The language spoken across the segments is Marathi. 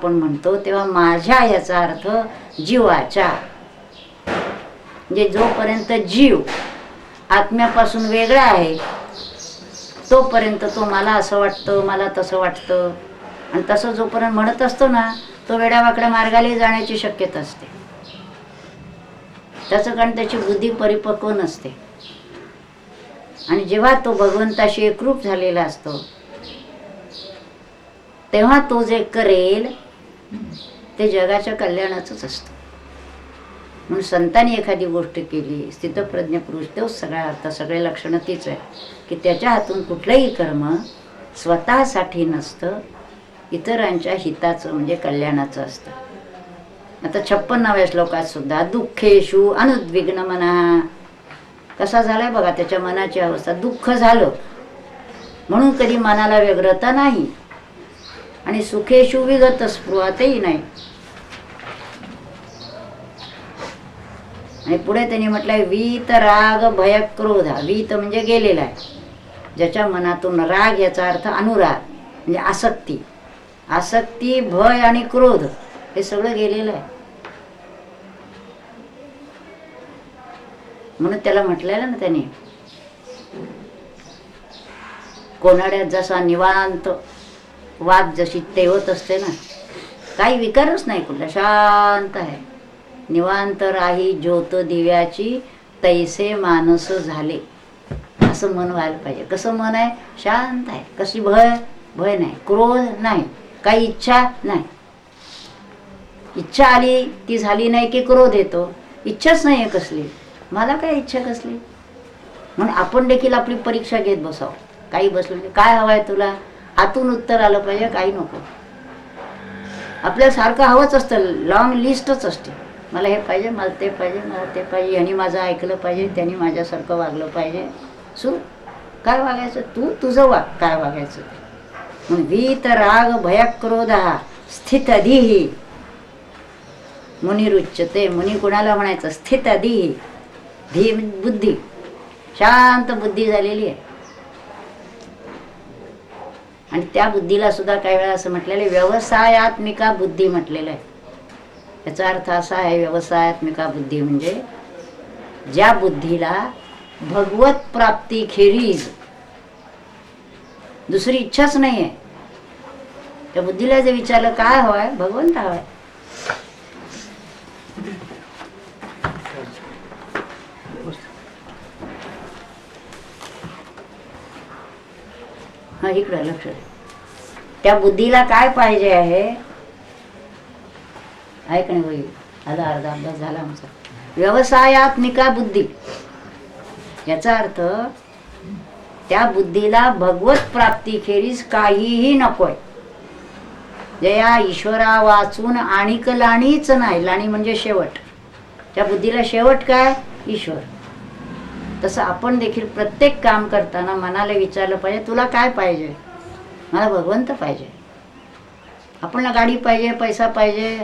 आपण म्हणतो तेव्हा माझ्या याचा अर्थ जीवाच्या म्हणजे जोपर्यंत जीव आत्म्यापासून वेगळा आहे तोपर्यंत तो मला असं वाटतं मला तसं वाटतं. आणि तसं जोपर्यंत म्हणत असतो ना तो वेड्यावाकड्या मार्गाला जाण्याची शक्यता असते. त्याचं कारण त्याची बुद्धी परिपक्व नसते. आणि जेव्हा तो भगवंताशी एकरूप झालेला असतो तेव्हा तो जे करेल ते जगाच्या कल्याणाचंच असतं. म्हणून संतांनी एखादी गोष्ट केली स्थितप्रज्ञ पुरुष तोच सगळा अर्थ सगळे लक्षणं तीच आहे की त्याच्या हातून कुठलंही कर्म स्वतःसाठी नसतं इतरांच्या हिताचं म्हणजे कल्याणाचं असतं. आता छप्पन्नाव्या श्लोकात सुद्धा दुःखेशु अनुद्विग्न मना. कसा झालाय बघा त्याच्या मनाची अवस्था दुःख झालं. म्हणून कधी मनाला व्यग्रता नाही. आणि सुखेशु विगत स्पृहातही नाही. आणि पुढे त्यांनी म्हटलंय वीत राग भय क्रोध हा वीत म्हणजे गेलेला आहे. ज्याच्या मनातून राग याचा अर्थ अनुराग म्हणजे आसक्ती. आसक्ती भय आणि क्रोध हे सगळं गेलेलं आहे. म्हणून त्याला म्हटलेलं ना त्याने कोणाड्यात जसा निवांत वाद जशी तेवत असते ना काही विकारच नाही कुठला. शांत आहे. निवांत राही ज्योत दिव्याची तैसे मानस झाले. असं मन व्हायला पाहिजे. कसं मन आहे? शांत आहे. कशी भय? भय नाही. क्रोध नाही. काही इच्छा नाही. इच्छा आली ती झाली नाही की क्रोध येतो. इच्छाच नाही आहे कसली. मला काय इच्छा कसली? म्हणून आपण देखील आपली परीक्षा घेत बसावं. काही बसलो म्हणजे काय हवं आहे तुला? आतून उत्तर आलं पाहिजे काही नको. आपल्याला सारखं हवंच असतं लॉंग लिस्टच असते. मला हे पाहिजे मला ते पाहिजे मला ते पाहिजे यांनी माझं ऐकलं पाहिजे त्यांनी माझ्यासारखं वागलं पाहिजे. सु काय वागायचं? तू तुझं वाग काय वागायचं? मग वीत राग भयक्रोध हा स्थित अधिही मुनिरुच्यते मुनी कुणाला म्हणायचं? स्थित अधिही धी बुद्धी. शांत बुद्धी झालेली आहे. आणि त्या बुद्धीला सुद्धा काही वेळा असं म्हटलेलं आहे व्यवसायात्मिका बुद्धी म्हटलेलं आहे. याचा अर्थ असा आहे व्यवसायात्मिका बुद्धी म्हणजे ज्या बुद्धीला भगवत प्राप्ती खेरीज दुसरी इच्छाच नाही आहे त्या बुद्धीला जे विचारलं काय हवंय? भगवंत हवाय. हा इकडं लक्ष त्या बुद्धीला काय पाहिजे आहे? ऐक नाही बाई आला अर्धा अभ्यास झाला आमचा. व्यवसायात्मिका बुद्धी. याचा अर्थ त्या बुद्धीला भगवत प्राप्तीखेरीज काहीही नकोय. जया ईश्वरा वाचून आणिक लाणीच नाही. लाणी म्हणजे शेवट. त्या बुद्धीला शेवट काय? ईश्वर. तसं आपण देखील प्रत्येक काम करताना मनाला विचारलं पाहिजे तुला काय पाहिजे? मला भगवंत पाहिजे. आपण गाडी पाहिजे पैसा पाहिजे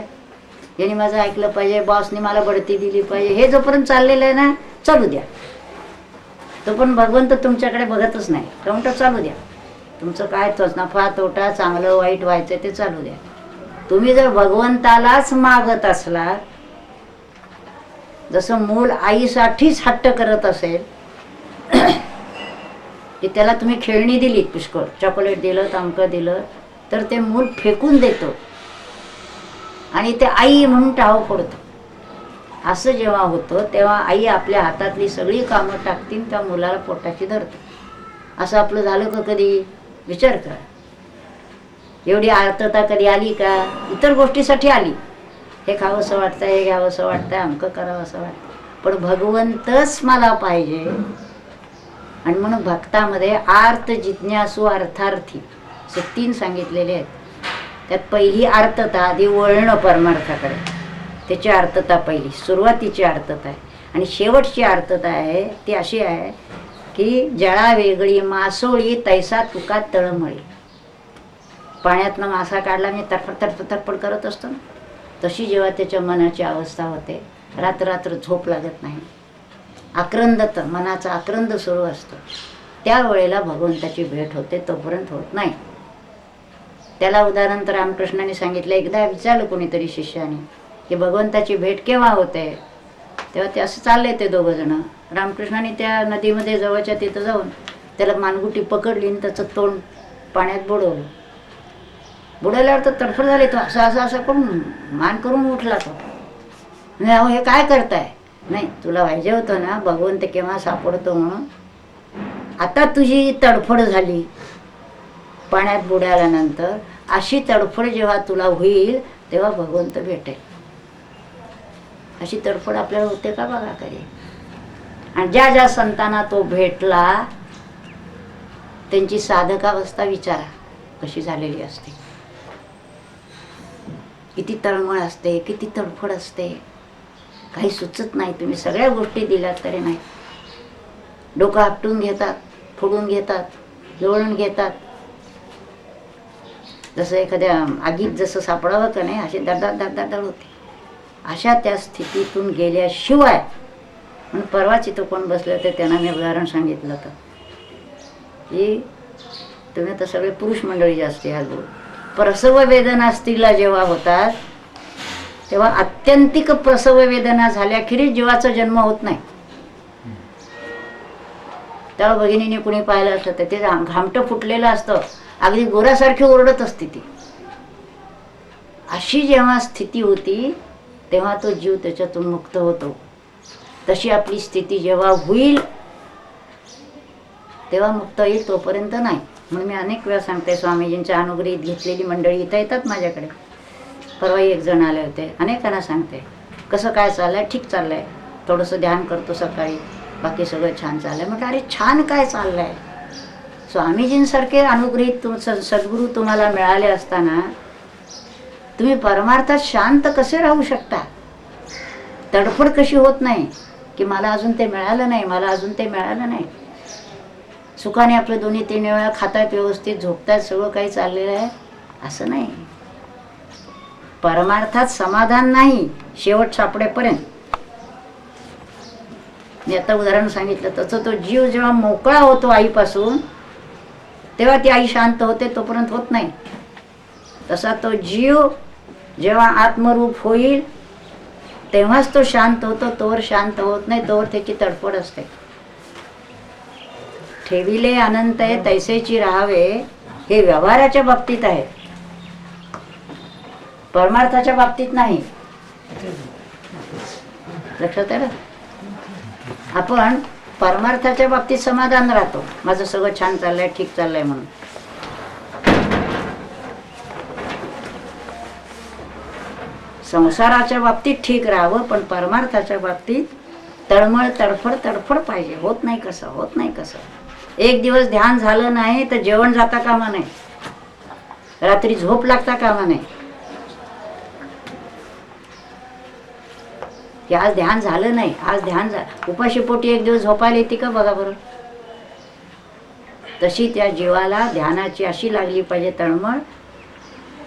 यांनी माझं ऐकलं पाहिजे बॉसने मला बढती दिली पाहिजे हे जोपर्यंत चाललेलं आहे ना चालू द्या. तो पण भगवंत तुमच्याकडे बघतच नाही काउंटर चालू द्या. तुमचं काय तोच नफा तोटा चांगलं वाईट व्हायचं ते चालू द्या. तुम्ही जर भगवंतालाच मागत असला जसं मूल आईसाठीच हट्ट करत असेल की त्याला तुम्ही खेळणी दिली पुष्कळ चॉकलेट दिलं तमकं दिलं तर ते मूल फेकून देतं. आणि ते आई म्हणून टाव पडतो असं जेव्हा होतं तेव्हा आई आपल्या हातातली सगळी कामं टाकतील त्या मुलाला पोटाशी धरतो. असं आपलं झालं का कधी? विचार करा. एवढी आर्तता कधी आली का? इतर गोष्टीसाठी आली. हे खावंसं वाटतं हे घ्यावंसं वाटतं अमकं करावं असं वाटतं पण भगवंतच मला पाहिजे. आणि म्हणून भक्तामध्ये आर्त जिज्ञासू अर्थार्थी असे तीन सांगितलेले आहेत. त्यात पहिली आर्तता आधी वळणं परमार्थाकडे. त्याची आर्तता पहिली सुरुवातीची आर्तता आहे. आणि शेवटची आर्तता आहे ती अशी आहे की जळा वेगळी मासोळी तैसा तुका तळमळी. पाण्यातनं मासा काढला मी तडफड तडफड तडफड करत असतो ना. तशी जेव्हा त्याच्या मनाची अवस्था होते रात्ररात्र झोप लागत नाही. आक्रंदत मनाचा आक्रंद सुरू असतो. त्यावेळेला भगवंताची भेट होते तोपर्यंत होत नाही. त्याला उदाहरण तर रामकृष्णाने सांगितलं एकदा विचारलं कोणीतरी शिष्याने की भगवंताची भेट केव्हा होते? तेव्हा ते असं चालले ते दोघं जण. रामकृष्णाने त्या नदीमध्ये जवळच्या तिथं जाऊन त्याला मानगुटी पकडली आणि त्याचं तोंड पाण्यात बुडवलं. बुडाल्यावर तर तडफड झाले तो असं असं असं करून मान करून उठला तो. म्हणजे अहो हे काय करताय? नाही तुला पाहिजे होतं ना भगवंत केव्हा सापडतो म्हणून. आता तुझी तडफड झाली. पाण्यात बुडाल्यानंतर अशी तडफड जेव्हा तुला होईल तेव्हा भगवंत भेटेल. अशी तडफड आपल्याला होते का बघा कधी? आणि ज्या ज्या संतांना तो भेटला त्यांची साधकावस्था विचारा कशी झालेली असते. किती तळमळ असते किती तडफड असते. काही सुचत नाही तुम्ही सगळ्या गोष्टी दिल्यात तरी नाही. डोकं आपटून घेतात फोडून घेतात लोळून घेतात. जसं एखाद्या आगीत जसं सापडावं का नाही असे दडदाड दरदार होते. अशा त्या स्थितीतून गेल्याशिवाय म्हणून परवाच इथं कोण बसलं होतं त्यांना मी उदाहरण सांगितलं होतं. की तुम्ही तर सगळे पुरुष मंडळी जास्ती आहात. बोल प्रसव वेदना स्त्रीला जेव्हा होतात तेव्हा आत्यंतिक प्रसव वेदना झाल्याखेरीज जीवाचा जन्म होत नाही. त्या भगिनीने कुणी पाहिलं असतं तर ते घामटं फुटलेलं असतं. अगदी गोऱ्यासारखी ओरडत असते ती. अशी जेव्हा स्थिती होती तेव्हा तो जीव त्याच्यातून मुक्त होतो. तशी आपली स्थिती जेव्हा होईल तेव्हा मुक्त येईल तोपर्यंत नाही. म्हणून मी अनेक वेळा सांगते स्वामीजींच्या अनुग्रहित घेतलेली मंडळी इथं येतात माझ्याकडे. परवाही एक जण आले होते अनेकांना सांगते कसं काय चाललंय? ठीक चाललंय. थोडंसं ध्यान करतो सकाळी. बाकी सगळं छान चाललंय. म्हटलं अरे छान काय चाललंय? स्वामीजींसारखे अनुग्रहित तुम स- सद्गुरू तुम्हाला मिळाले असताना तुम्ही परमार्थात शांत कसे राहू शकता? तडफड कशी होत नाही? की मला अजून ते मिळालं नाही मला अजून ते मिळालं नाही? सुखाने आपले दोन्ही तीन वेळा खातात व्यवस्थित झोपतायत सगळं काही चाललेलं आहे. असं नाही. परमार्थात समाधान नाही शेवट सापडेपर्यंत. मी आता उदाहरण सांगितलं तसं तो जीव जेव्हा मोकळा होतो आईपासून तेव्हा ती आई शांत होते तोपर्यंत होत नाही. तसा तो जीव जेव्हा आत्मरूप होईल तेव्हाच तो शांत होतो तोवर शांत होत नाही तोवर त्याची तडफड असते. ठेविले अनंत आहे तैसेची राहावे हे व्यवहाराच्या बाबतीत आहे. परमार्थाच्या बाबतीत नाही. लक्षात आहे ना? आपण परमार्थाच्या बाबतीत समाधान राहतो. माझं सगळं छान चाललंय ठीक चाललंय म्हणून. संसाराच्या बाबतीत ठीक राहावं पण परमार्थाच्या बाबतीत तळमळ तडफड तडफड पाहिजे. होत नाही कसं? होत नाही कसं? एक दिवस ध्यान झालं नाही तर जेवण जाता कामा नाही. रात्री झोप लागता कामा नाही. की आज ध्यान झालं नाही आज ध्यान झा उपाशीपोटी एक दिवस झोपायला येते का बघा बरं? तशी त्या जीवाला ध्यानाची अशी लागली पाहिजे तळमळ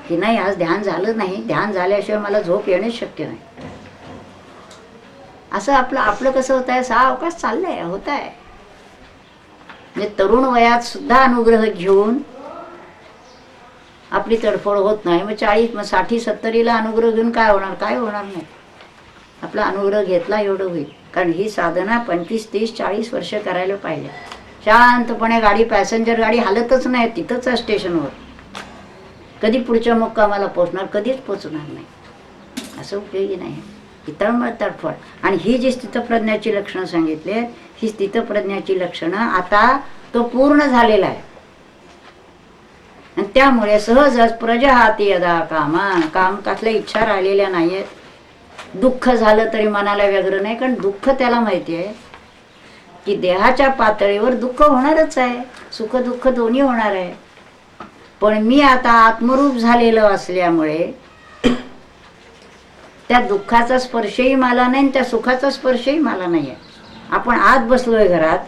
की नाही आज ध्यान झालं नाही. ध्यान झाल्याशिवाय मला झोप येणेच शक्य नाही. असं आपलं आपलं कसं होत आहे सहा अवकाश चाललंय? होत आहे म्हणजे तरुण वयात सुद्धा अनुग्रह घेऊन आपली तडफड होत नाही. मग चाळीस मग साठी सत्तरीला अनुग्रह घेऊन काय होणार? काय होणार नाही? आपला अनुग्रह घेतला एवढं होईल. कारण ही साधना पंचवीस तीस चाळीस वर्ष करायला पाहिजे. शांतपणे गाडी पॅसेंजर गाडी हालतच नाही. तिथंच आहे स्टेशनवर. कधी पुढच्या मुक्कामाला पोचणार कधीच पोचणार नाही. असं उपयोगी नाही. इतर मग तडफड. आणि ही जी स्थितप्रज्ञाची लक्षणं सांगितली आहेत, ही स्थितप्रज्ञाची लक्षणं आता तो पूर्ण झालेला आहे. आणि त्यामुळे सहजच प्रजहाती यदा कामा काम कसल्या इच्छा राहिलेल्या नाही आहेत दुःख झालं तरी मनाला व्यग्र नाही कारण दुःख त्याला माहिती आहे की देहाच्या पातळीवर दुःख होणारच आहे. सुख दुःख दोन्ही होणार आहे. पण मी आता आत्मरूप झालेलं असल्यामुळे त्या दुःखाचा स्पर्शही मला नाही आणि त्या सुखाचा स्पर्शही मला नाही आहे आपण आत बसलोय घरात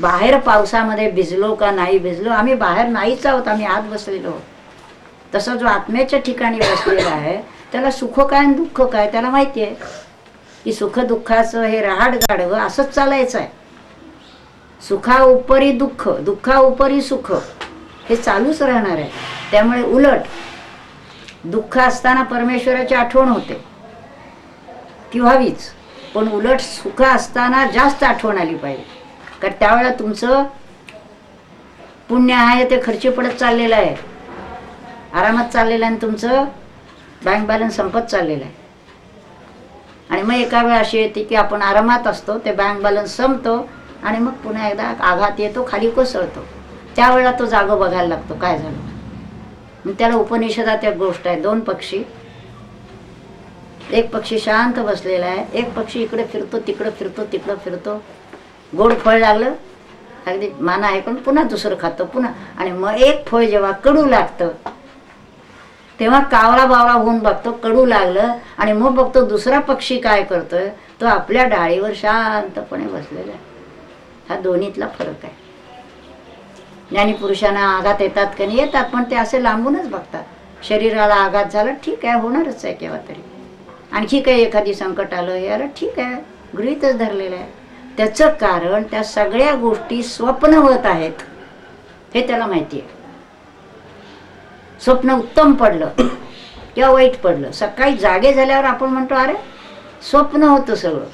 बाहेर पावसामध्ये भिजलो का नाही भिजलो आम्ही बाहेर नाहीच आहोत आम्ही आत बसलेलो आहोत. जो आत्म्याच्या ठिकाणी बसलेला आहे त्याला सुख काय आणि दुःख काय त्याला माहिती आहे. की सुख दुःखाचं हे रहाड गाडवं असंच चालायचं आहे. सुखा उपरी दुःख दुःखा उपरी सुख हे चालूच राहणार आहे. त्यामुळे उलट दुःख असताना परमेश्वराची आठवण होते. ती व्हावीच. पण उलट सुख असताना जास्त आठवण आली पाहिजे. कारण त्यावेळेला तुमचं पुण्य आहे ते खर्ची पडत चाललेलं आहे. आरामात चाललेलं आहे आणि तुमचं बँक बॅलन्स संपत चाललेलं आहे. आणि मग एका वेळ अशी येते की आपण आरामात असतो ते बँक बॅलन्स संपतो आणि मग पुन्हा एकदा आघात येतो खाली कोसळतो. त्यावेळेला तो जागो बघायला लागतो काय झालं. मग त्याला उपनिषदात एक गोष्ट आहे दोन पक्षी. एक पक्षी शांत बसलेला आहे. एक पक्षी इकडे फिरतो तिकडं फिरतो तिकडं फिरतो. गोड फळ लागलं. अगदी माना ऐकून पुन्हा दुसरं खातं पुन्हा. आणि मग एक फळ जेव्हा कडू लागतं तेव्हा कावळा बावळा होऊन बघतो कडू लागलं. आणि मग बघतो दुसरा पक्षी काय करतोय तो आपल्या डाळीवर शांतपणे बसलेला आहे. हा दोन्हीतला फरक आहे. ज्ञानी पुरुषांना आघात येतात का नाही येतात पण ते असे लांबूनच बघतात. शरीराला आघात झाला ठीक आहे होणारच आहे केव्हा तरी. आणखी काही एखादी संकट आलं यार ठीक आहे गृहीतच धरलेलं आहे. त्याचं कारण त्या सगळ्या गोष्टी स्वप्नवत आहेत हे त्याला माहिती आहे. स्वप्न उत्तम पडलं किंवा वाईट पडलं सकाळी जागे झाल्यावर आपण म्हणतो अरे स्वप्न होतं सगळं.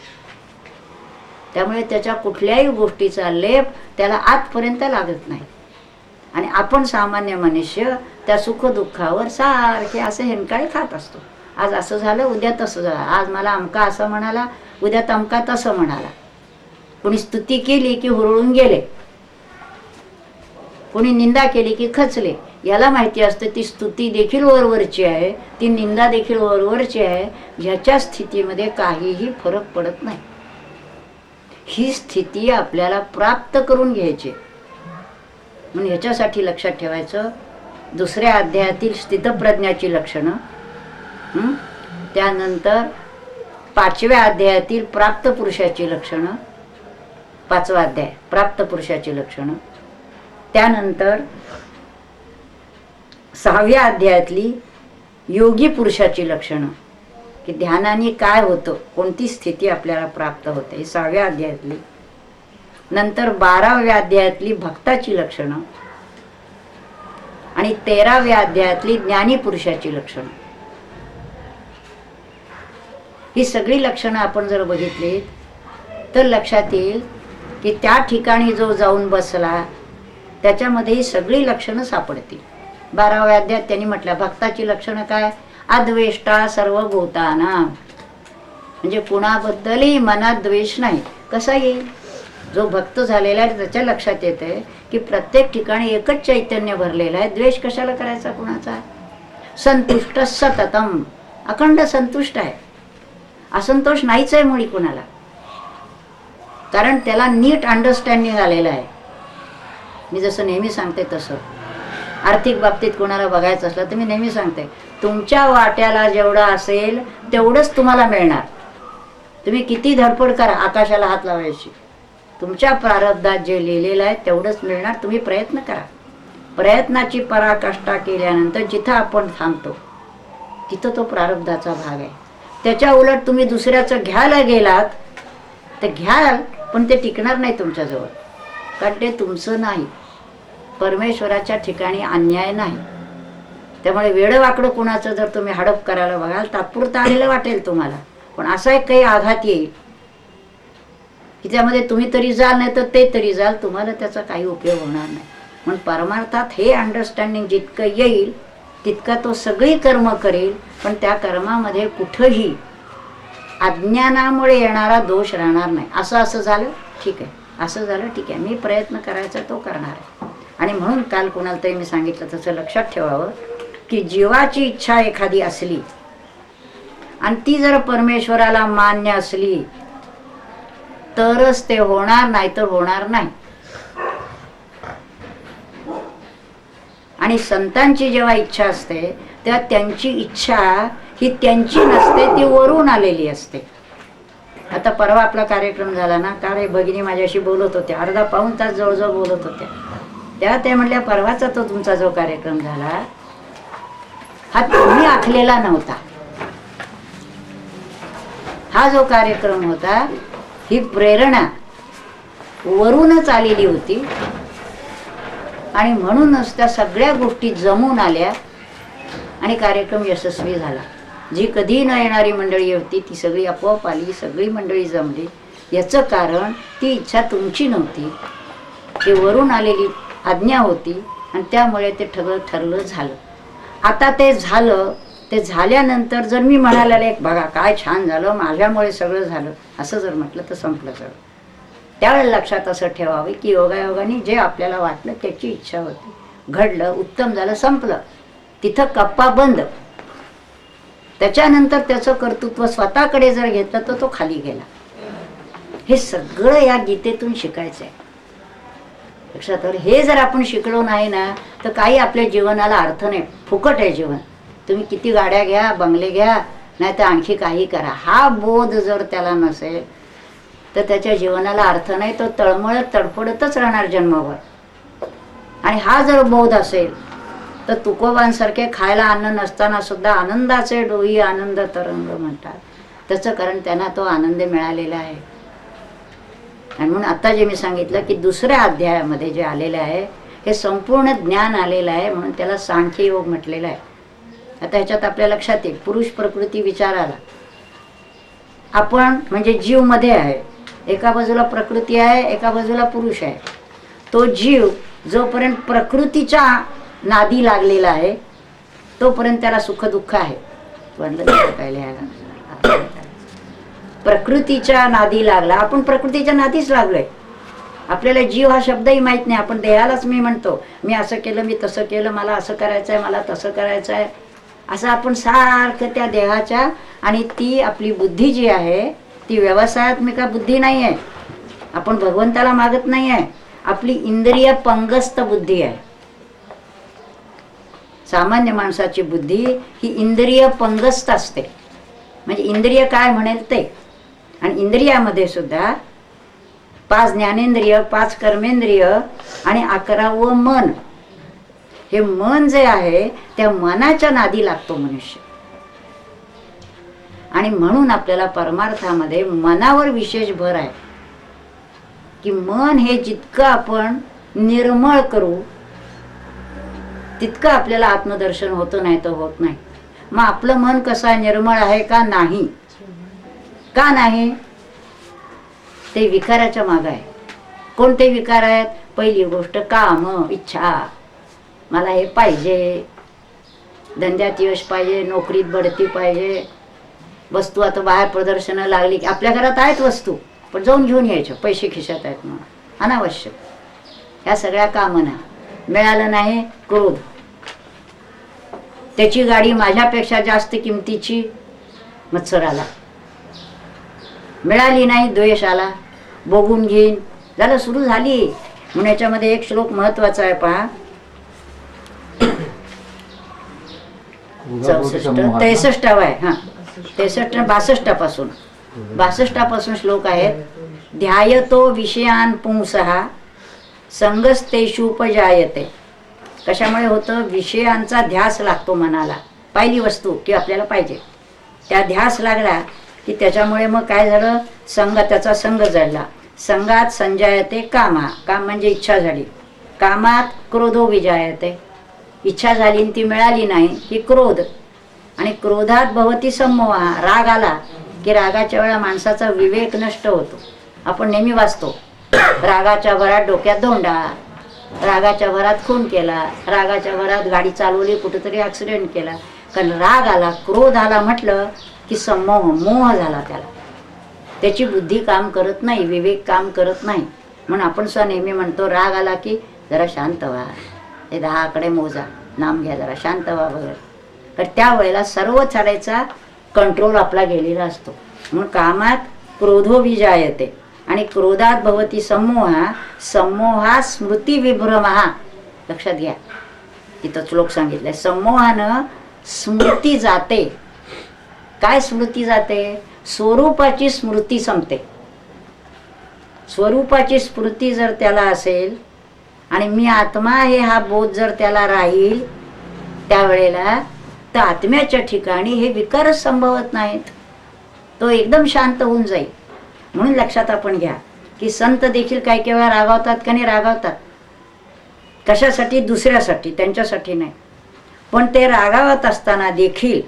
त्यामुळे त्याच्या कुठल्याही गोष्टीचा लेप त्याला आतपर्यंत लागत नाही. आणि आपण सामान्य मनुष्य त्या सुखदुःखावर सारखे असे हेंकाळे खात असतो. आज असं झालं उद्या तसं झालं. आज मला अमका असं म्हणाला उद्या तमका तसं म्हणाला. कोणी स्तुती केली की हुरळून गेले. कोणी निंदा केली की खचले. याला माहिती असतं ती स्तुती देखील वरवरची आहे ती निंदा देखील वरवरची आहे ज्याच्या स्थितीमध्ये काहीही फरक पडत नाही. ही स्थिती आपल्याला प्राप्त करून घ्यायची. म्हणून ह्याच्यासाठी लक्षात ठेवायचं दुसऱ्या अध्यायातील स्थितप्रज्ञाची लक्षणं त्यानंतर पाचव्या अध्यायातील प्राप्त पुरुषाची लक्षणं पाचवा अध्याय प्राप्त पुरुषाची लक्षणं. त्यानंतर सहाव्या अध्यायातली योगी पुरुषाची लक्षणं की ध्यानाने काय होतं कोणती स्थिती आपल्याला प्राप्त होते ही सहाव्या अध्यायातली. नंतर बाराव्या अध्यायातली भक्ताची लक्षणं आणि तेराव्या अध्यायातली ज्ञानी पुरुषाची लक्षणं. ही सगळी लक्षणं आपण जर बघितली तर लक्षात येईल की त्या ठिकाणी जो जाऊन बसला त्याच्यामध्ये ही सगळी लक्षणं सापडतील. बाराव्या अध्यात त्यांनी म्हटलं भक्ताची लक्षणं काय? अद्वेष्टा सर्व भूताना म्हणजे कुणाबद्दलही मनात द्वेष नाही. कसा येईल? जो भक्त झालेला आहे त्याच्या लक्षात येते की प्रत्येक ठिकाणी एकच चैतन्य भरलेलं आहे. द्वेष कशाला करायचा कुणाचा? संतुष्ट सततम. अखंड संतुष्ट आहे. असंतोष नाहीच आहे मुळी कुणाला. कारण त्याला नीट अंडरस्टँडिंग आलेलं आहे. मी जसं नेहमी सांगते तसं. आर्थिक बाबतीत कोणाला बघायचं असलं तर मी नेहमी सांगते तुमच्या वाट्याला जेवढं असेल तेवढंच तुम्हाला मिळणार. तुम्ही किती धडपड करा आकाशाला हात लावायची. तुमच्या प्रारब्धात जे लिहिलेलं आहे तेवढंच मिळणार तुम्ही प्रयत्न करा. प्रयत्नाची पराकाष्ठा केल्यानंतर जिथं आपण थांबतो तिथं तो प्रारब्धाचा भाग आहे. त्याच्या उलट तुम्ही दुसऱ्याचं घ्यायला गेलात तर घ्याल पण ते टिकणार नाही तुमच्याजवळ. कारण ते तुमचं नाही. परमेश्वराच्या ठिकाणी अन्याय नाही. त्यामुळे वेडवाकडं कुणाचं जर तुम्ही हडप करायला बघाल तात्पुरतं आलेलं वाटेल तुम्हाला. पण असा एक काही आघात येईल की त्यामध्ये तुम्ही तरी जाल नाही तर ते तरी जाल तुम्हाला त्याचा काही उपयोग होणार नाही. म्हणून परमार्थात हे अंडरस्टँडिंग जितकं येईल तितका तो सगळी कर्म करेल पण त्या कर्मामध्ये कुठंही अज्ञानामुळे येणारा दोष राहणार नाही. असं असं झालं ठीक आहे. असं झालं ठीक आहे. मी प्रयत्न करायचा तो करणार आहे. आणि म्हणून काल कुणाला तरी मी सांगितलं तसं लक्षात ठेवावं की जीवाची इच्छा एखादी असली आणि ती जर परमेश्वराला मान्य असली तरच ते होणार नाही तर होणार नाही. आणि संतांची जेव्हा इच्छा असते तेव्हा त्यांची इच्छा ही त्यांची नसते ती वरून आलेली असते. आता परवा आपला कार्यक्रम झाला ना काल भगिनी माझ्याशी बोलत होत्या अर्धा पाऊण तास जवळजवळ बोलत होत्या. त्या त्या म्हटल्या परवाचा तो तुमचा जो कार्यक्रम झाला हा तुम्ही आखलेला नव्हता. हा जो कार्यक्रम होता ही प्रेरणा वरूनच आलेली होती आणि म्हणूनच त्या सगळ्या गोष्टी जमून आल्या आणि कार्यक्रम यशस्वी झाला. जी कधी न येणारी मंडळी होती ती सगळी आपोआप आली सगळी मंडळी जमली. याचं कारण ती इच्छा तुमची नव्हती. ते वरून आलेली आज्ञा होती आणि त्यामुळे ते ठगं ठरलं झालं. आता ते झालं ते झाल्यानंतर जर मी म्हणायला एक बघा काय छान झालं माझ्यामुळे सगळं झालं असं जर म्हटलं तर संपलं सगळं. त्यावेळेला लक्षात असं ठेवावे की योगायोगाने जे आपल्याला वाटलं त्याची इच्छा होती. घडलं उत्तम झालं संपलं. तिथं कप्पा बंद. त्याच्यानंतर त्याचं कर्तृत्व स्वतःकडे जर घेतलं तर तो खाली गेला. हे सगळं या गीतेतून शिकायचं आहे लक्षात तर हे जर आपण शिकलो नाही ना तर काही आपल्या जीवनाला अर्थ नाही. फुकट आहे जीवन. तुम्ही किती गाड्या घ्या बंगले घ्या नाही तर आणखी काही करा. हा बोध जर त्याला नसेल तर त्याच्या जीवनाला अर्थ नाही तो तळमळत तडफडतच राहणार जन्मभर आणि हा जर बोध असेल तर तुकोबांसारखे खायला अन्न नसताना सुद्धा आनंदाचे डोई आनंद तरंग म्हणतात. त्याचं कारण त्यांना तो आनंद मिळालेला आहे. आणि म्हणून आता जे मी सांगितलं की दुसऱ्या अध्यायामध्ये जे आलेलं आहे हे संपूर्ण ज्ञान आलेलं आहे म्हणून त्याला सांख्य योग म्हटलेलं आहे. आता ह्याच्यात आपल्या लक्षात येईल पुरुष प्रकृती विचाराला. आपण म्हणजे जीवमध्ये आहे एका बाजूला प्रकृती आहे एका बाजूला पुरुष आहे. तो जीव जोपर्यंत प्रकृतीच्या नादी लागलेला आहे तोपर्यंत त्याला सुख दुःख आहे प्रकृतीच्या नादी लागला. आपण प्रकृतीच्या नादीच लागलोय. आपल्याला जीव हा शब्दही माहीत नाही. आपण देहालाच मी म्हणतो मी असं केलं मी तसं केलं मला असं करायचं आहे मला तसं करायचं आहे असं आपण सारखं त्या देहाच्या आणि ती आपली बुद्धी जी आहे ती व्यवसायात्मिका बुद्धी नाही आहे आपण भगवंताला मागत नाही आहे आपली इंद्रिय पंगस्त बुद्धी आहे. सामान्य माणसाची बुद्धी ही इंद्रिय पंगस्त असते. म्हणजे इंद्रिय काय म्हणेल ते. आणि इंद्रियामध्ये सुद्धा पाच ज्ञानेंद्रिय पाच कर्मेंद्रिय आणि अकरावं मन. हे मन जे आहे त्या मनाच्या नादी लागतो मनुष्य. आणि म्हणून आपल्याला परमार्थामध्ये मनावर विशेष भर आहे. की मन हे जितकं आपण निर्मळ करू तितकं आपल्याला आत्मदर्शन होतं नाही तर होत नाही. मग आपलं मन कसं निर्मळ आहे का नाही? का नाही? ते विकाराच्या माग आहे. कोणते विकार आहेत? पहिली गोष्ट काम इच्छा. मला हे पाहिजे. धंद्यात यश पाहिजे नोकरीत बढती पाहिजे. वस्तू आता बाहेर प्रदर्शनं लागली की आपल्या घरात आहेत वस्तू पण जाऊन घेऊन यायच्या पैसे खिशात आहेत म्हणून. अनावश्यक. ह्या सगळ्या कामना मिळालं नाही क्रोध. त्याची गाडी माझ्यापेक्षा जास्त किमतीची मत्सर आला. मिळाली नाही द्वेष आला. बघून घेईन. झालं सुरू झाली. म्हणून याच्यामध्ये एक श्लोक महत्त्वाचा आहे पहा. चौसष्ट त्रेसष्टावा आहे हा. त्रेसष्ट बासष्टापासून. बासष्टापासून श्लोक आहेत. ध्यायतो विषयान पुंसहा संगस्तेषुपजायते कशामुळे होतं? विषयांचा ध्यास लागतो मनाला. पहिली वस्तू की आपल्याला पाहिजे. त्या ध्यास लागला की त्याच्यामुळे मग काय झालं? संघ त्याचा संघ जडला. संघात संजायते कामा. काम म्हणजे इच्छा झाली. कामात क्रोधो विजायते. इच्छा झाली आणि ती मिळाली नाही की क्रोध. आणि क्रोधात भवती समोहा राग आला की रागाच्या वेळा माणसाचा विवेक नष्ट होतो. आपण नेहमी वाचतो रागाच्या भरात डोक्यात धोंडा रागाच्या भरात खून केला रागाच्या भरात गाडी चालवली कुठेतरी ॲक्सिडेंट केला. कारण राग आला क्रोध आला म्हटलं की समोह मोह झाला त्याला. त्याची बुद्धी काम करत नाही विवेक काम करत नाही. म्हणून आपण स नेहमी म्हणतो राग आला की जरा शांत व्हा. हे दहा आकडे मोजा. नाम घ्या जरा. शांत व्हा वगैरे तर त्यावेळेला सर्व चालायचा कंट्रोल आपला गेलेला असतो. म्हणून कामात क्रोधो विजायते. आणि क्रोधात भवती समूहा समोहा स्मृती विभ्रमहा लक्षात घ्या. तिथं श्लोक सांगितलंय समूहानं स्मृती जाते. काय स्मृती जाते? स्वरूपाची स्मृती संपते. स्वरूपाची स्मृती जर त्याला असेल आणि मी आत्मा आहे हा बोध जर त्याला राहील त्यावेळेला तर आत्म्याच्या ठिकाणी हे विकारच संभवत नाहीत. तो एकदम शांत होऊन जाईल. म्हणून लक्षात आपण घ्या की संत देखील काही केव्हा रागावतात का नाही रागावतात. कशासाठी? दुसऱ्यासाठी त्यांच्यासाठी नाही. पण ते रागावत असताना देखील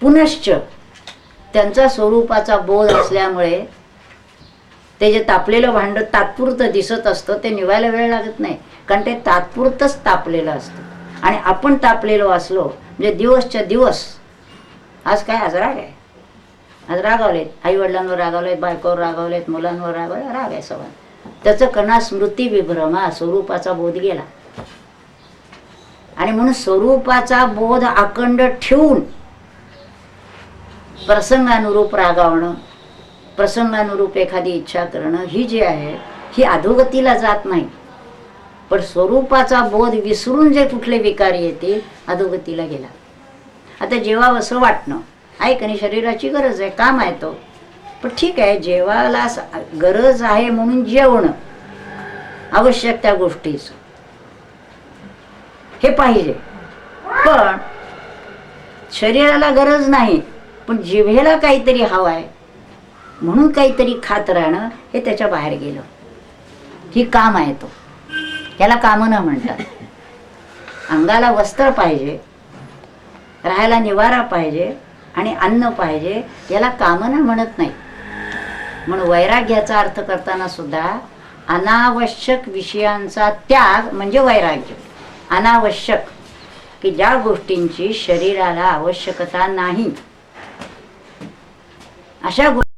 पुनश्च त्यांचा स्वरूपाचा बोध असल्यामुळे ते जे तापलेलं भांड तात्पुरतं दिसत असतं ते निवायला वेळ लागत नाही. कारण ते तात्पुरतंच तापलेलं असतं. आणि आपण तापलेलो असलो म्हणजे दिवसच्या दिवस. आज काय? आज राग आहे. आज रागावलेत. आई वडिलांवर रागावलेत बायकोवर रागावलेत मुलांवर रागावले राग आहे सवाल त्याचं कणा स्मृती विभ्रमा स्वरूपाचा बोध गेला. आणि म्हणून स्वरूपाचा बोध अखंड ठेवून प्रसंगानुरूप रागावणं प्रसंगानुरूप एखादी इच्छा करणं ही जी आहे ही अधोगतीला जात नाही. पण स्वरूपाचा बोध विसरून जे कुठले विकार येतील अधोगतीला गेला. आता जेव्हा असं वाटणं ऐक आणि शरीराची गरज आहे काम आहे तो. पण ठीक आहे जेवायला गरज आहे म्हणून जेवणं आवश्यक त्या गोष्टीच. हे पाहिजे. पण शरीराला गरज नाही पण जिभेला काहीतरी हवं आहे म्हणून काहीतरी खात राहणं हे त्याच्या बाहेर गेलं. ही काम आहे तो. याला कामना म्हणतात. अंगाला वस्त्र पाहिजे राहायला निवारा पाहिजे आणि अन्न पाहिजे याला कामना म्हणत नाही. म्हणून वैराग्याचा अर्थ करताना सुद्धा अनावश्यक विषयांचा त्याग म्हणजे वैराग्य. अनावश्यक की ज्या गोष्टींची शरीराला आवश्यकता नाही. अशा गोष्टी